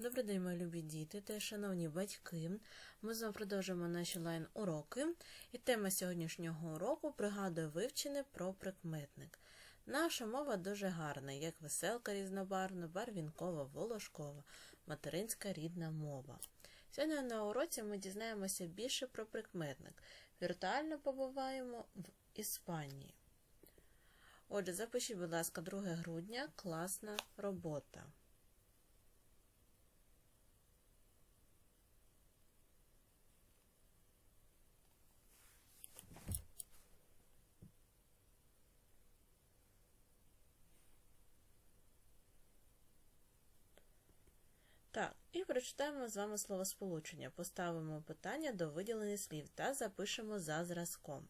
Добрий день, мої любі діти та шановні батьки. Ми з вами продовжуємо наші лайн-уроки. І тема сьогоднішнього уроку пригадує вивчене про прикметник. Наша мова дуже гарна, як веселка різнобарвна, барвінкова, волошкова, материнська рідна мова. Сьогодні на уроці ми дізнаємося більше про прикметник. Віртуально побуваємо в Іспанії. Отже, запишіть, будь ласка, 2 грудня класна робота. Так, і прочитаємо з вами словосполучення. Поставимо питання до виділених слів та запишемо за зразком.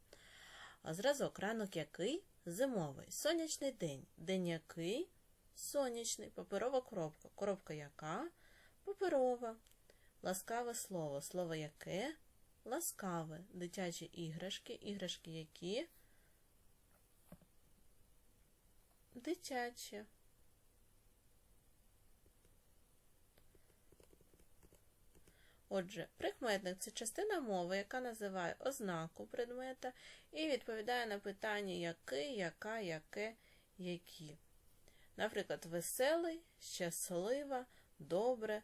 Зразок ранок який? Зимовий. Сонячний день. День який? Сонячний. Паперова коробка. Коробка яка? Паперова. Ласкаве слово. Слово яке? Ласкаве. Дитячі іграшки. Іграшки які? Дитячі. Отже, прикметник це частина мови, яка називає ознаку предмета і відповідає на питання який, яка, яке, які. Наприклад, веселий, щаслива, добре,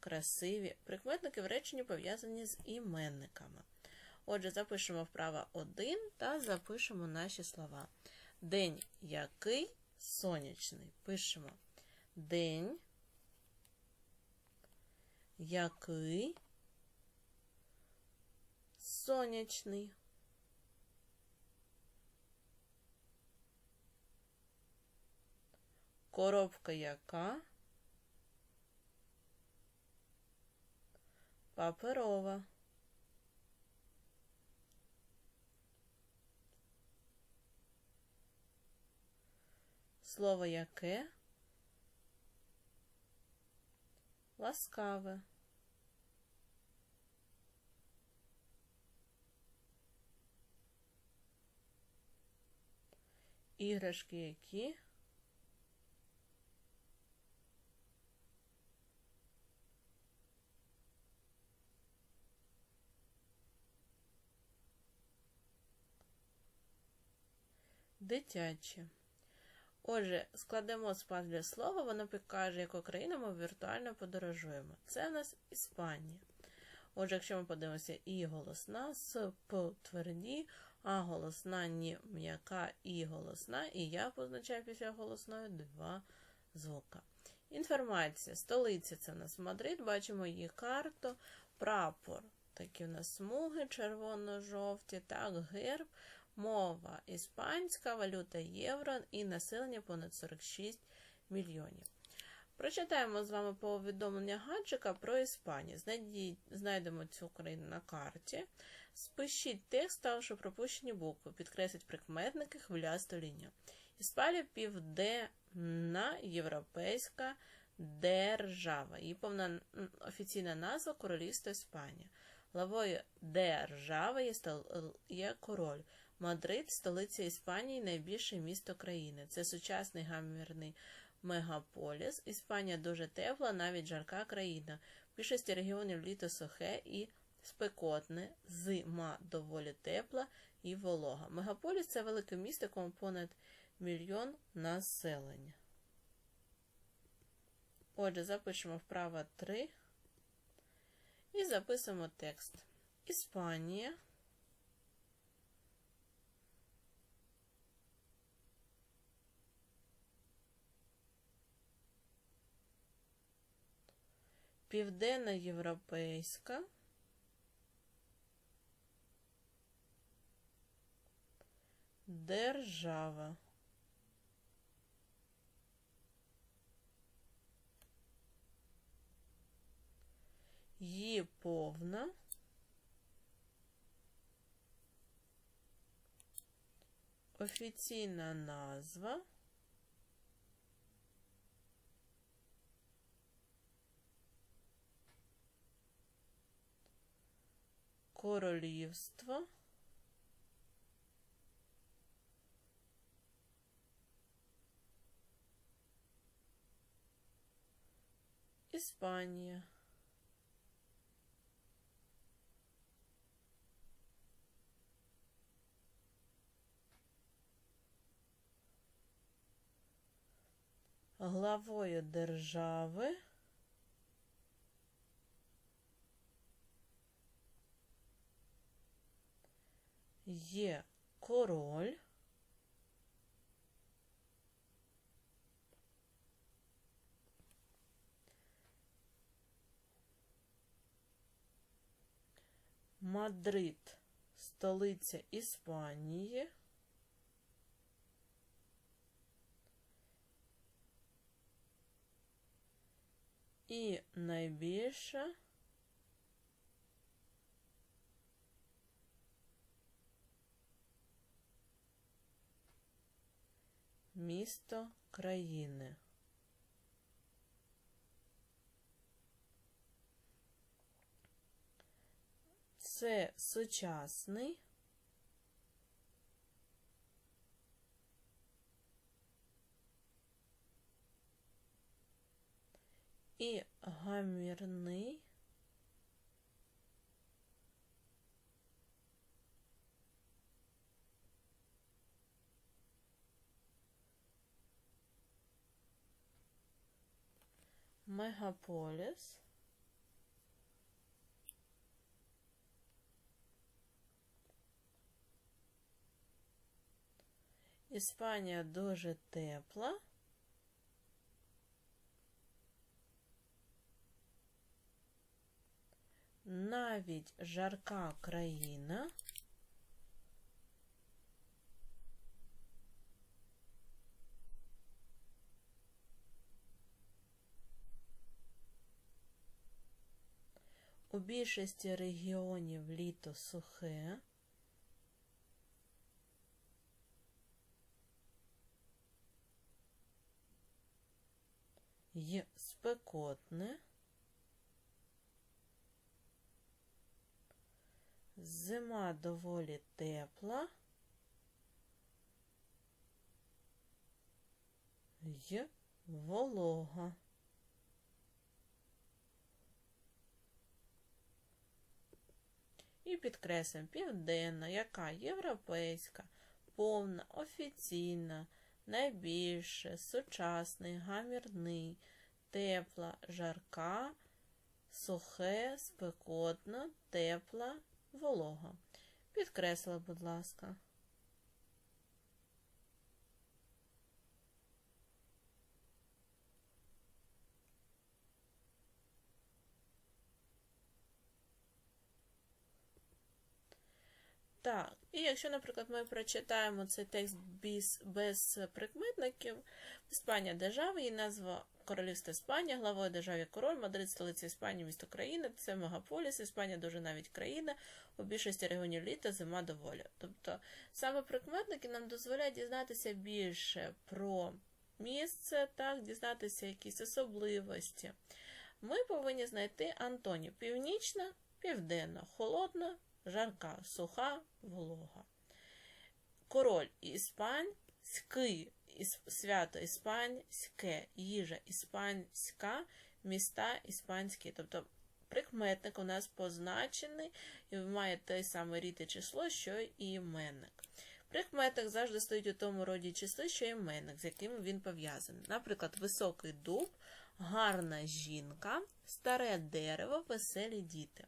красиві. Прикметники в реченні пов'язані з іменниками. Отже, запишемо вправо 1 та запишемо наші слова. День який сонячний. Пишемо день який сонячний. Коробка яка? Паперова. Слово яке? Ласкаве. Іграшки які? Дитячі. Отже, складемо спад слова, воно покаже, яку країну ми віртуально подорожуємо. Це в нас Іспанія. Отже, якщо ми подивимося і голосна, с, п тверді, а голосна ні м'яка і голосна, і я позначаю після голосної два звука. Інформація. Столиця це в нас Мадрид, бачимо її карту, прапор. Такі в нас смуги, червоно-жовті, так, герб, мова іспанська, валюта євро і населення понад 46 мільйонів. Прочитаємо з вами повідомлення гаджика про Іспанію. Знайдіть, знайдемо цю країну на карті. Спишіть текст, ставши пропущені букви, підкресліть прикметники, хвилясту лінію. Іспанія південна європейська держава. Її повна офіційна назва Королівство Іспанія. Главою держави є, король. Мадрид столиця Іспанії, найбільше місто країни. Це сучасний гамірний мегаполіс. Іспанія дуже тепла, навіть жарка країна. В більшості регіонів літо сухе і спекотне, зима доволі тепла і волога. Мегаполіс це велике місто, якому понад мільйон населення. Отже, запишемо вправо 3 і записуємо текст. Іспанія. Південна європейська. Держава. Її повна. Офіційна назва. Королівство. Іспанія. Главою держави є король. Мадрид столиця Іспанії. І найбільша місто країни. Це сучасний і гамірний мегаполіс Іспанія дуже тепла. Навіть жарка країна. У більшості регіонів літо сухе. Є спекотне. Зима доволі тепла. Є волога. І підкреслюємо південна, яка європейська, повна, офіційна, найбільше, сучасний, гамірний, тепла, жарка, сухе, спекотна, тепла, волога. Підкреслила, будь ласка. Так, і якщо, наприклад, ми прочитаємо цей текст без, без прикметників, Іспанія держава, її назва Королівство Іспанія, главою держави король, Мадрид, столиця Іспанії, місто країни, це мегаполіс, Іспанія дуже навіть країна, у більшості регіонів літа зима доволі. Тобто саме прикметники нам дозволяють дізнатися більше про місце, так, дізнатися якісь особливості. Ми повинні знайти Антонів північна, південна, холодна, жарка, суха, волога. Король іспанський, свято іспанське, їжа іспанська, міста іспанські. Тобто прикметник у нас позначений і має те саме рід і число, що і іменник. Прикметник завжди стоїть у тому роді числи, що іменник, з яким він пов'язаний. Наприклад, високий дуб, гарна жінка, старе дерево, веселі діти.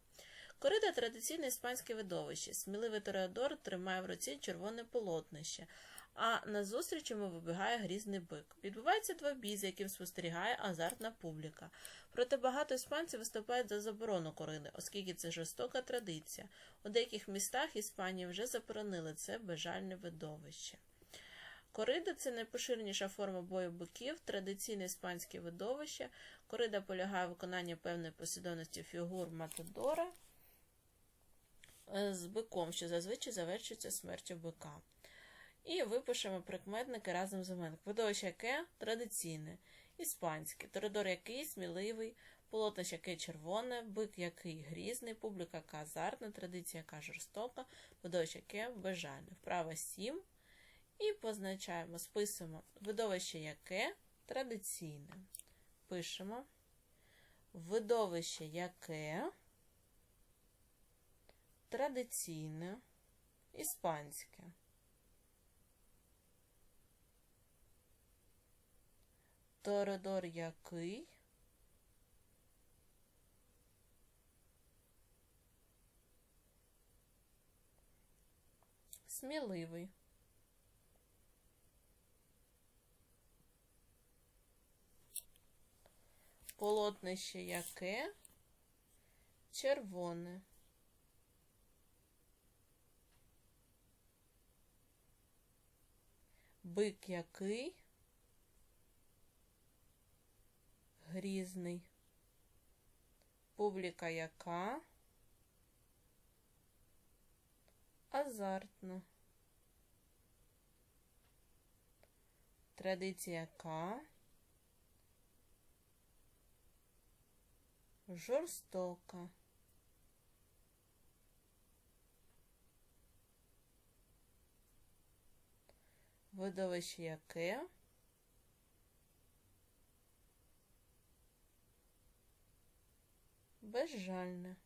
Корида традиційне іспанське видовище. Сміливий Тореадор тримає в руці червоне полотнище, а назустріч йому вибігає грізний бик. Відбувається двобій, за яким спостерігає азартна публіка. Проте багато іспанців виступають за заборону кориди, оскільки це жорстока традиція. У деяких містах Іспанії вже заборонили це безжальне видовище. Корида це найпоширеніша форма бою биків, традиційне іспанське видовище. Корида полягає в виконанні певної послідовності фігур Матадора з биком, що зазвичай завершується смертю бика. І випишемо прикметники разом з іменником. Видовище яке? Традиційне, іспанське, Торедор який? Сміливий, полотнище яке червоне, бик який? Грізний, публіка яка? Азартна, традиція яка? Жорстока, видовище яке? Безжальне. Вправа 7. І позначаємо, списуємо. Видовище яке? Традиційне. Пишемо. Видовище яке? Традиційне, іспанське. Торедор який? Сміливий. Полотнище яке? Червоне. Бик який? Грізний. Публіка яка? Азартна. Традиція яка? Жорстока. Видовище яке? Безжальне.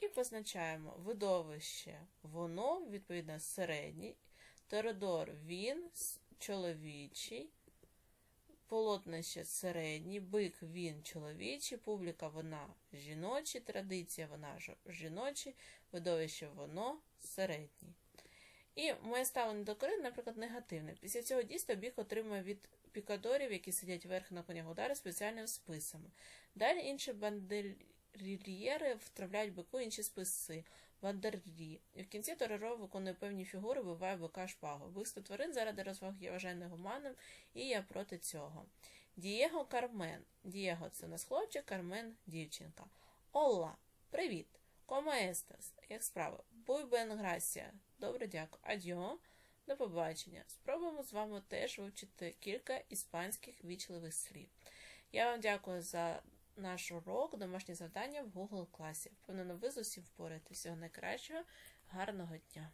І позначаємо видовище. Воно, відповідно, середній, Теодор він чоловічий, полотнище середній, бик він чоловічий, публіка вона жіночі, традиція вона жіночі, видовище воно середній. І моє ставлення до Корин, наприклад, негативне. Після цього дійства біг отримує від пікадорів, які сидять верх на конях удари, спеціальними списами. Далі інші бандерільєри втравляють бику інші списи. Бандерлі. І в кінці Тореро виконує певні фігури, вбиває бика шпагу. Вбивство тварин заради розваг я вважаю негуманним, і я проти цього. Дієго Кармен. Дієго це у нас хлопчик, Кармен дівчинка. Олла, привіт. Кома естас? Як справи? Буй бен грасія. Добре, дякую. Адьо. До побачення. Спробуємо з вами теж вивчити кілька іспанських вічливих слів. Я вам дякую за наш урок, домашнє завдання в Google класі. Впевнено, ви з усім впораєтесь. Всього найкращого, гарного дня!